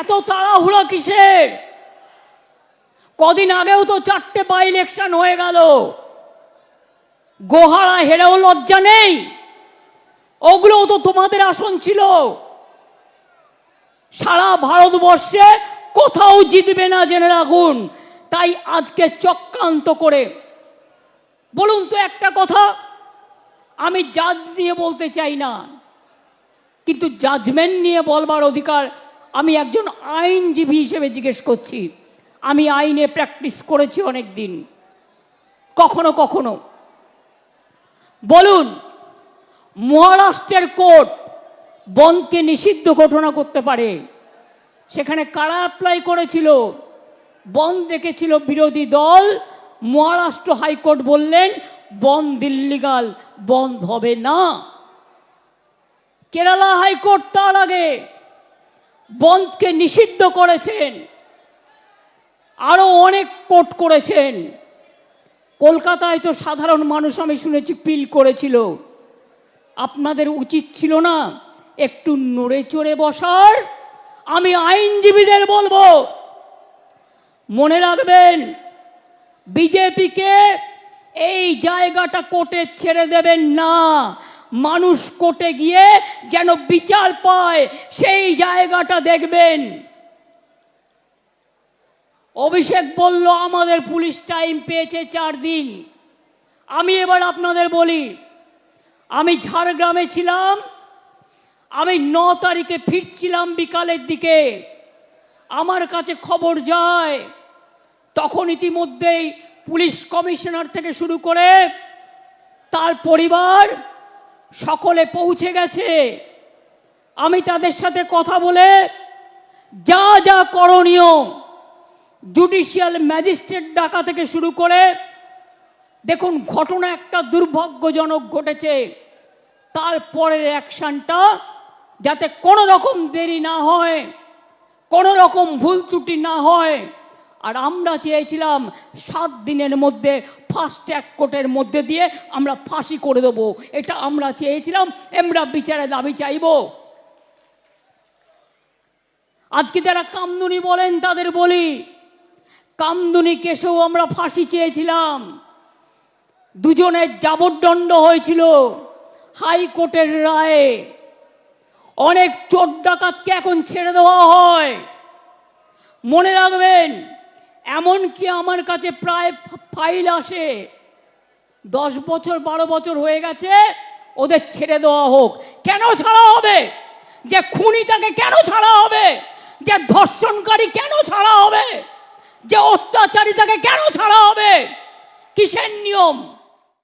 এত তাড়াহুড়ো কিসের? কদিন আগেও তো চারটে বাই ইলেকশন হয়ে গেল। গোহারা হেরেও লজ্জা নেই। ওগুলোও তো তোমাদের আসন ছিল। সারা ভারতবর্ষে কোথাও জিতবে না জেনে রাখুন। তাই আজকে চক্রান্ত করে। বলুন তো একটা কথা, আমি জাজ নিয়ে বলতে চাই না। কিন্তু জাজমেন্ট নিয়ে বলবার অধিকার আমি একজন আইনজীবী হিসেবে জিজ্ঞেস করছি। আমি আইনে প্র্যাকটিস করেছি অনেক দিন কখনো কখনো। বলুন, মহারাষ্ট্রের কোর্ট বন্ধকে নিষিদ্ধ ঘোষণা করতে পারে। সেখানে কারা অ্যাপ্লাই করেছিল? বন্ধ দেখেছিল বিরোধী দল। মহারাষ্ট্র হাইকোর্ট বললেন বন্ধ দিল্লিগাল বন্ধ হবে না। কেরালা হাইকোর্ট তার আগে বন্ধকে নিষিদ্ধ করেছেন। আরও অনেক কোর্ট করেছেন। কলকাতায় তো সাধারণ মানুষ, আমি শুনেছি, পিল করেছিল। আপনাদের উচিত ছিল না একটু নড়ে চড়ে বসার? আমি আইনজীবীদের বলব, মনে রাখবেন, বিজেপিকে এই জায়গাটা কোর্টে ছেড়ে দেবেন না। মানুষ কোর্টে গিয়ে যেন বিচার পায়, সেই জায়গাটা দেখবেন। অভিষেক বলল, আমাদের পুলিশ টাইম পেয়েছে চার দিন। আমি এবার আপনাদের বলি, আমি ঝাড়গ্রামে ছিলাম, আমি ন তারিখে ফিরছিলাম বিকালের দিকে। আমার কাছে খবর যায়, তখন ইতিমধ্যেই পুলিশ কমিশনার থেকে শুরু করে তার পরিবার সকলে পৌঁছে গেছে। আমি তাদের সাথে কথা বলে যা যা করণীয় জুডিশিয়াল ম্যাজিস্ট্রেট ডাকা থেকে শুরু করে, দেখুন ঘটনা একটা দুর্ভাগ্যজনক ঘটেছে। তারপরের অ্যাকশানটা যাতে কোনো রকম দেরি না হয়, কোনো রকম ভুল ত্রুটি না হয়। আর আমরা চেয়েছিলাম সাত দিনের মধ্যে ফাস্ট ট্র্যাক কোর্টের মধ্যে দিয়ে আমরা ফাঁসি করে দেবো। এটা আমরা চেয়েছিলাম, আমরা বিচারে দাবি চাইব। আজকে যারা কামদুনি বলেন, তাদের বলি, কামদুনি কেসেও আমরা ফাঁসি চেয়েছিলাম। দুজনের যাবজ্দণ্ড হয়েছিল হাইকোর্টের রায়ে। অনেক চোর ডাকাতকে এখন ছেড়ে দেওয়া হয়। মনে রাখবেন এমনকি আমার কাছে প্রায় ফাইল আসে। দশ বছর, বারো বছর হয়ে গেছে, ওদের ছেড়ে দেওয়া হোক। কেন ছাড়া হবে? যে খুনিটাকে কেন ছাড়া হবে? যে ধর্ষণকারী কেন ছাড়া হবে? যে অত্যাচারী তাকে কেন ছাড়া হবে? কিসের নিয়ম?